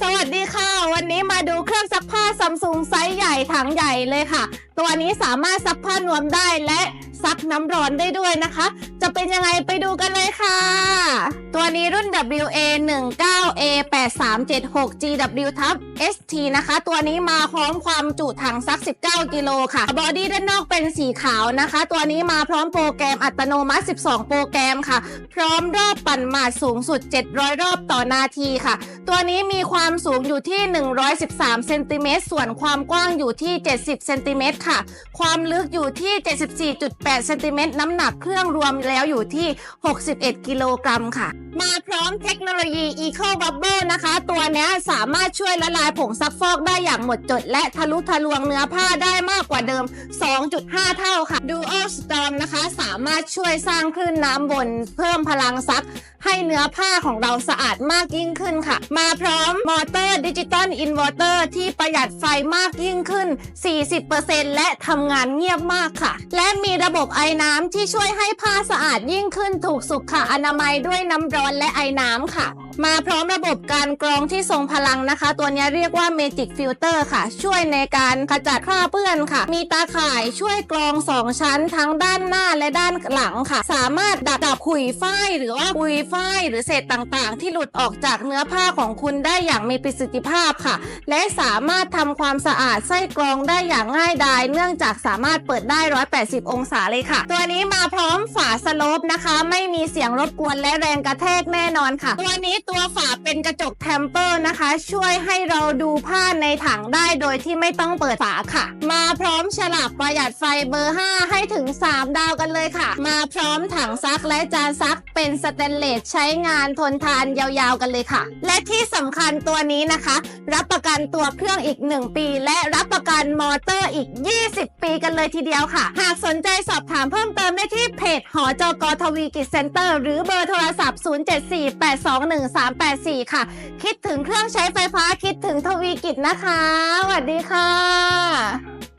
สวัสดีค่ะ วันนี้มาดูเครื่องซักผ้าซัมซุงไซส์ใหญ่ถังใหญ่เลยค่ะ ตัวนี้สามารถซักผ้านวมได้และซักน้ำร้อนได้ด้วยนะคะ จะเป็นยังไงไปดูกันเลยค่ะ ตัวนี้รุ่น WA 1 9 A 8 3 7 6 GW ทับ ST นะคะ ตัวนี้มาพร้อมความจุถังซัก 19 กิโลค่ะ บอดี้ด้านนอกเป็นสีขาวนะคะ ตัวนี้มาพร้อมโปรแกรมอัตโนมัติ 12 โปรแกรมค่ะ พร้อมรอบปั่นหมาดสูงสุด 700 รอบต่อนาทีค่ะ ตัวนี้มีความสูงอยู่ที่ 113 เซนติเมตร ส่วนความกว้างอยู่ที่ 70 เซนติเมตรค่ะ ความลึกอยู่ที่ 74.8 เซนติเมตร น้ำหนักเครื่องรวมแล้วอยู่ที่ 61 กิโลกรัมค่ะ มาพร้อมเทคโนโลยี Eco Bubble นะคะ ตัวนี้สามารถช่วยละลายผงซักฟอกได้อย่างหมดจด และทะลุทะลวงเนื้อผ้าได้มากกว่าเดิม 2.5 เท่าค่ะ Dual Storm นะคะ สามารถช่วยสร้างคลื่นน้ำบนเพิ่มพลังซัก ให้เนื้อผ้าของเราสะอาดมากยิ่งขึ้นค่ะ มาพร้อมมอเตอร์ดิจิตอลอินเวอร์เตอร์ที่ประหยัดไฟมากยิ่งขึ้น 40%และทำงานเงียบมากค่ะ และมีระบบไอ้น้ำที่ช่วยให้ผ้าสะอาดยิ่งขึ้นถูกสุขอนามัยด้วยน้ำร้อนและไอ้น้ำค่ะมาพร้อมระบบการกรองที่ทรงพลังนะคะ ตัวนี้เรียกว่า Magic Filter ค่ะ ช่วยในการขจัดคราบเปื้อนค่ะ มีตาข่ายช่วยกรอง 2 ชั้นทั้งด้านหน้าและด้านหลังค่ะ สามารถดับดับขุยฝ้ายหรือว่าปุยฝายหรือเศษต่างๆ ที่หลุดออกจากเนื้อผ้าของคุณได้อย่างมีประสิทธิภาพค่ะ และสามารถทำความสะอาดไส้กรองได้อย่างง่ายดายเนื่องจากสามารถเปิดได้ 180 องศาเลยค่ะ ตัวนี้มาพร้อมฝาสโลปนะคะ ไม่มีเสียงรบกวนและแรงกระแทกแน่นอนค่ะ ตัวนี้ตัวฝาเป็นกระจกแทมเปอร์นะคะ ช่วยให้เราดูผ้าในถังได้โดยที่ไม่ต้องเปิดฝาค่ะ มาพร้อมฉลากประหยัดไฟเบอร์ 5 ให้ถึง 3 ดาวกันเลยค่ะ มาพร้อมถังซักและจานซักเป็นสแตนเลสใช้งานทนทานยาวๆกันเลยค่ะ และที่สำคัญตัวนี้นะคะ รับประกันตัวเครื่องอีก 1 ปี และรับประกันมอเตอร์อีก 20 ปีกันเลยทีเดียวค่ะ หากสนใจสอบถามเพิ่มเติมได้ที่เพจหอจกทวีกิจเซ็นเตอร์หรือเบอร์โทรศัพท์ 0748211384 ค่ะ คิดถึงเครื่องใช้ไฟฟ้าคิดถึงทวีกิจนะคะสวัสดีค่ะ